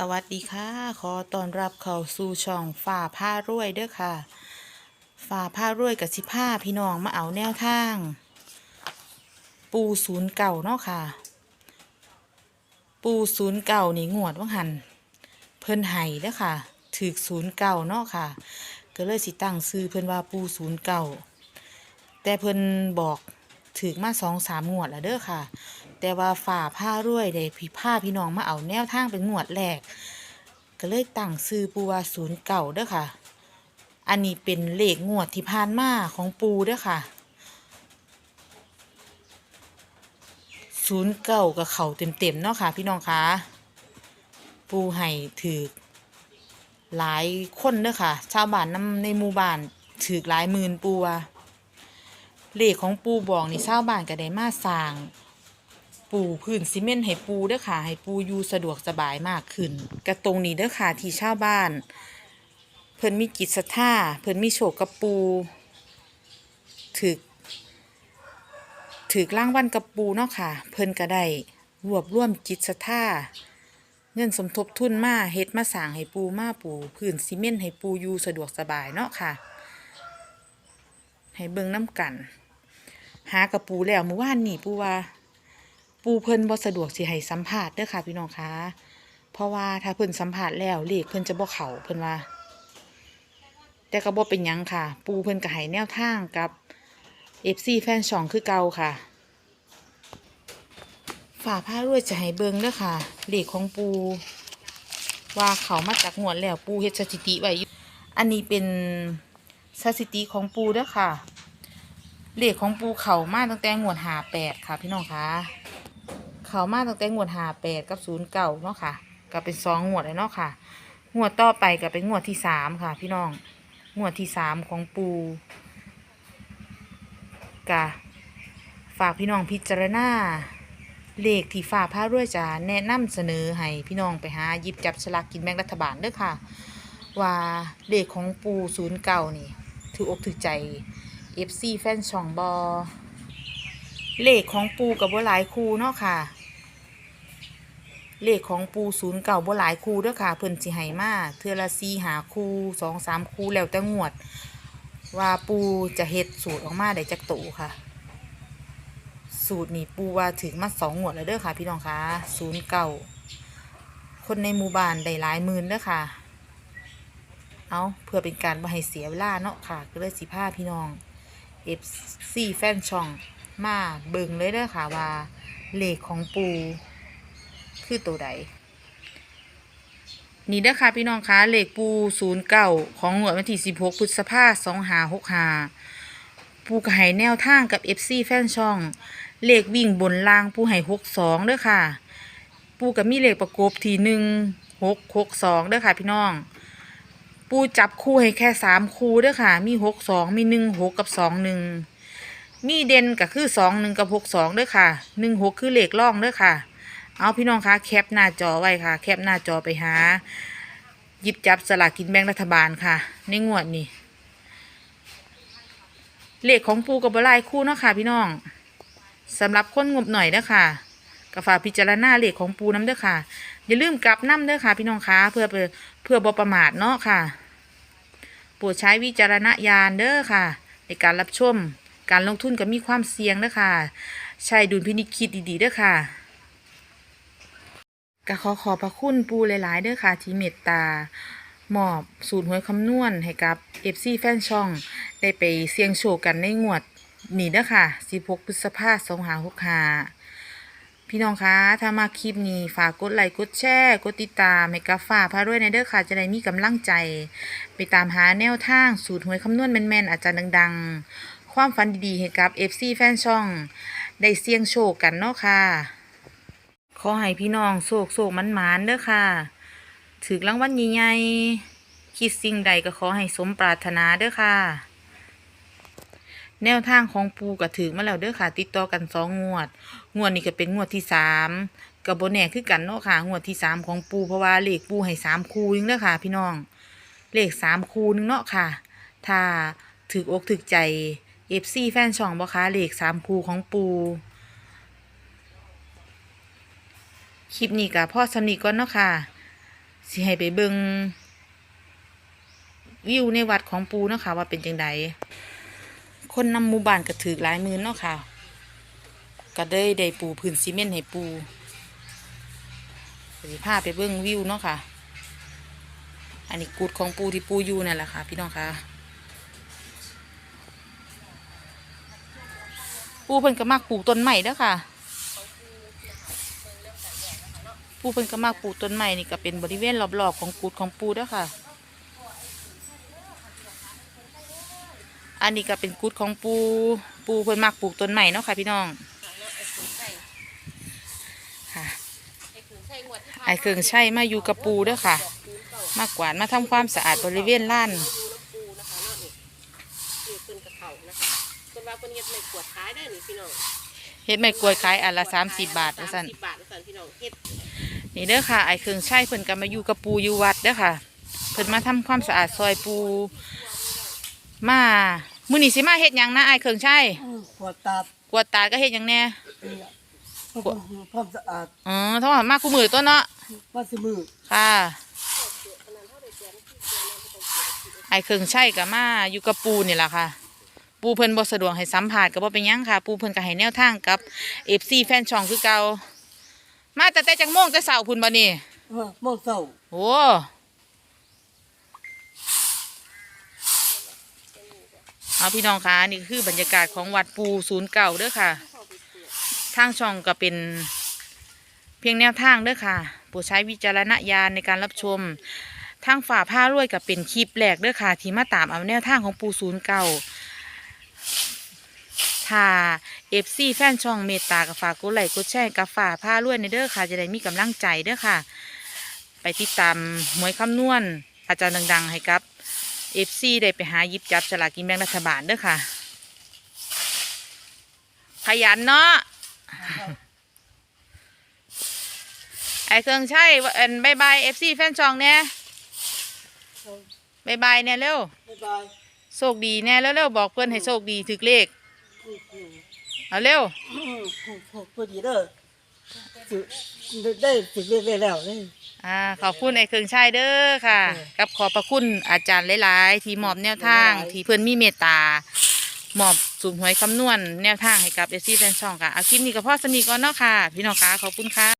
สวัสดีค่ะ ขอต้อนรับเข้าสู่ช่องฝ่าผ้ารวยเด้อค่ะฝ่าผ้ารวยกับสิผ้าพี่น้องมาเอาแนวทาง ปูศูนย์เก่าเนาะค่ะ ปูศูนย์เก่านี่งวดว่างหัน เพิ่นไห้เด้อค่ะถือศูนย์เก่าเนาะค่ะ ก็เลยสิตั้งซื้อเพิ่นว่าปูศูนย์เก่าแต่เพิ่นบอกถือมาสองสามงวดแล้วเด้อค่ะ แต่ว่าฝ่าผ้ารวยได้พี่ผ้าพี่น้องมาเอาแนวทางเป็นงวดแรก ก็เลยตั้งซื้อปูว่าศูนย์เก่าเด้อค่ะ อันนี้เป็นเลขงวดที่ผ่านมาของปูเด้อค่ะศูนย์เก่ากับเขาเต็มๆเนาะค่ะ พี่น้องคะปูให้ถือหลายคนเด้อค่ะ ชาวบ้านนำในหมู่บ้านถือหลายหมื่นปูว่าเลขของปูบอกนี่ชาวบ้านก็ได้มาสร้าง ปูพื้นซีเมนต์ให้ปูเด้อค่ะให้ปูอยู่สะดวกสบายมากขึ้นกระตรงนี้เด้อค่ะที่ชาวบ้าน เพิ่นมีจิตศรัทธาเพิ่นมีโชคกับปูถึกถึกร่างวันกับปูเนาะค่ะ เพิ่นก็ได้รวบรวมจิตศรัทธาเงินสมทบทุนมาเฮ็ดมาสร้างให้ปูมาปูพื้นซีเมนต์ให้ปูอยู่สะดวกสบายเนาะค่ะ ให้เบิ่งน้ำกัน หากระปูแล้วเมื่อวานนี่ปูว่า ปูเพิ่นบ่สะดวกสิให้สัมภาษณ์เด้อค่ะ พี่น้องคะเพราะว่าถ้าเพิ่นสัมภาษณ์แล้วเลขเพิ่นจะบ่เข้าเพิ่นว่า แต่ก็บ่เป็นหยังค่ะ ปูเพิ่นก็ให้แนวทางกับ FC แฟนช่องคือเก่าค่ะฝาผ้ารวยจะให้เบิ่งเด้อค่ะเลขของปู ว่าเขามาจากงวดแล้วปูเฮ็ดสถิติไว้อยู่อันนี้เป็นสถิติของปูเด้อค่ะเลขของปูเขามาตั้งแต่งวดหาแปดค่ะ พี่น้องคะ เขามาตั้งแต่งวดหาแปดกับศูนย์เก่าเนาะค่ะ ก็เป็นสองงวดเลยเนาะค่ะ งวดต่อไปก็เป็นงวดที่สามค่ะ พี่น้อง งวดที่สามของปูกะฝากพี่น้องพิจารณาเลขที่ฝ่าผ้ารวยจะแนะนำเสนอให้พี่น้องไปหาหยิบจับฉลากกินแบ่งรัฐบาลเด้อค่ะ ว่าเลขของปูศูนย์เก่านี่ถืออกถือใจ FC แฟนช่องบอเลขของปูกับบัวหลายคูเนาะค่ะ เลขของปูศูนย์เก่าบัวหลายคูเด้อค่ะ เพิ่นสิให้มาเทือละซีหาคูสองสามคูแล้วแต่งวด ว่าปูจะเฮ็ดสูตรออกมาได้จักโตค่ะ สูตรนี่ปูว่าถึงมาสองงวดแล้วเด้อค่ะ พี่น้องคะศูนย์เก่าคนในหมู่บ้านได้หลายหมื่นเด้อค่ะ เอาเพื่อเป็นการบ่ให้เสียเวลาเนาะค่ะ ก็เลยสิพาพี่น้อง FC แฟนช่องมาเบิ่งเลยเด้อค่ะว่าเลขของปู คือตัวใด นี่เด้อค่ะพี่น้องคะเลขปูศูนย์เก้าของงวดวันที่สิบหกพฤษภาสองหาหกหาปูก็ให้แนวทางกับ FC แฟนช่อง เลขวิ่งบนล่างปูให้หกสองเด้อค่ะ ปูกับมีเลขประกบทีหนึ่งหกหกสองเด้อค่ะพี่น้อง ปูจับคู่ให้แค่สามคู่เด้อค่ะ มีหกสองมีหนึ่งหกกับสองหนึ่งมีเด่นก็คือสองหนึ่งกับหกสองเด้อค่ะหนึ่งหกคือเลขล่องเด้อค่ะ เอาพี่น้องคะแคปหน้าจอไว้ค่ะ แคปหน้าจอไปหาหยิบจับสลากกินแบ่งรัฐบาลค่ะ ในงวดนี้เลขของปูกับบลายคู่เนาะค่ะ พี่น้องสำหรับคนงบหน่อยเด้อค่ะกฝาพิจารณาเลขของปูน้ำเด้อค่ะ อย่าลืมกลับน้ำเด้อค่ะ พี่น้องคะเพื่อเพื่อเพื่อบประมาทเนาะค่ะโปรดใช้วิจารณญาณเด้อค่ะ ในการรับชม การลงทุนก็มีความเสี่ยงเด้อค่ะ ใช้ดุลพินิจคิดดีๆเด้อค่ะ ก็ขอขอบพระคุณปูหลายๆเด้อค่ะ ที่เมตตามอบสูตรหวยคำนวณให้กับ FC แฟนช่อง ได้ไปเสี่ยงโชคกันในงวดนี้เด้อค่ะ 16 พฤษภาคม2565พี่น้องคะถ้ามาคลิปนี้ฝากกดไลค์กดแชร์กดติดตามให้กับฝ่าพาด้วยในเด้อค่ะ จะได้มีกำลังใจ ไปตามหาแนวทางสูตรหวยคำนวณแม่นๆอาจารย์ดัง ๆ ความฝันดีๆให้กับ FC แฟนช่อง ได้เสี่ยงโชคกันเนาะค่ะ ขอให้พี่น้องโศกโศกมันหมานเด้อค่ะถึกรางวัลใหญ่ๆคิดสิ่งใดก็ขอให้สมปรารถนาเด้อค่ะ แนวทางของปูก็ถึงมาแล้วเด้อค่ะ ติดต่อกันสองงวด งวดนี้ก็เป็นงวดที่สามกับบนแน่คือกันเนาะค่ะงวดที่สามของปูเพราะว่าเลขปูให้สามคูนึงเด้อค่ะ พี่น้อง เลขสามคูนึงเนาะค่ะ ถ้าถึกอกถึกใจเอฟซีแฟนช่องบ่คะเลขสามคูของปู คลิปนี้กับพ่อสำนีก่อนเนาะค่ะสิให้ไปเบิงวิวในวัดของปูเนาะค่ะ ว่าเป็นจังไดคนนำหมู่บ้านก็ถือหลายมื่นเนาะค่ะ ก็ได้ได้ปูพื้นซีเมนต์ให้ปูสิพาไปเบิงวิวเนาะค่ะ อันนี้กูดของปูที่ปูอยู่นั่นแหละค่ะ พี่น้องค่ะปูเพิ่นก็มักปลูกต้นใหม่เด้อค่ะ ปูเพิ่นก็มักปลูกต้นใหม่นี่ก็เป็นบริเวณรอบๆของกูดของปูเด้อค่ะ อันนี้ก็เป็นกูดของปูปูเพิ่นมักปลูกต้นใหม่เนาะค่ะพี่น้องค่ะไอ้เครื่องใช้มาอยู่กับปูเด้อค่ะ มากกวาดมาทำความสะอาดบริเวณล้านคือเพิ่นกระเขานะคะเพิ่นว่าเพิ่นเฮ็ดไม่ขวดขายได้นี่พี่น้องเฮ็ดไม่กล้วยขายอันละสามสิบบาทนะสันสามสิบบาทนะสันพี่น้องเฮ็ด นี่เด้อค่ะไอ้เครื่องใช้เพิ่นก็มาอยู่กับปูอยู่วัดเด้อค่ะเพิ่นมาทำความสะอาดซอยปูมามื้อนี้สิมาเฮ็ดหยังนะไอ้เครื่องใช้ขวดตาดกวาดตาก็เฮ็ดหยังแน่เนี่ยเพื่อความสะอาดอ๋อท้องหอมมากคู่มือตัวเนาะว่าสมือค่ะไอ้เครื่องใช้ก็มาอยู่กับปูนี่แหละค่ะปูเพิ่นบ่สะดวกให้สัมภาษณ์ก็บ่เป็นหยังค่ะ ปูเพิ่นก็ให้แนวทางกับ FC แฟนช่องคือเก่า มาแต่แต่จังโมงแต่เช้าพุ่นบ่นี่เออโมงเศร้าโอ้เอาพี่น้องคะนี่คือบรรยากาศของวัดปูศูนย์เก่าเด้อค่ะ ทางช่องก็เป็นเพียงแนวทางเด้อค่ะโปรดใช้วิจารณญาณในการรับชมทางฝ่าผ้ารวยกับเป็นคลิปแรกเด้อค่ะ ที่มาตามเอาแนวทางของปูศูนย์เก่า ถ้าเอฟซีแฟนช่องเมตตากับฝากกดไลค์กดแชร์กับฝ่าผ้ารวยในเด้อค่ะ จะได้มีกำลังใจเด้อค่ะ ไปติดตามหวยคำนวณ อาจารย์ดัง ๆ ให้กับเอฟซีได้ไปหาหยิบจับฉลากกินแบ่งรัฐบาลเด้อค่ะ ขยันเนาะไอเครื่องใช่เอ็นบายบายเอฟซีแฟนช่องเนี่ยบายบายเนี่ยเร็ว บ๊ายบาย โชคดีแน่แล้วเร็วๆบอกเพื่อนให้โชคดีถึกเลขอืมอืม เอาเร็วอืมพอดีเด้อได้สิเรียกได้แล้วนี่อ่าขอบคุณไอเครื่องใช้เด้อค่ะ กับขอบพระคุณอาจารย์หลายๆ ที่มอบแนวทาง ที่เพื่อนมีเมตตามอบสูมหวยคำนวณแนวทางให้กับเอซี่แฟนช่องค่ะเอาคลิปนี้ก็พ่อสนิทก่อนเนาะค่ะ พี่น้องคะขอบคุณค่ะ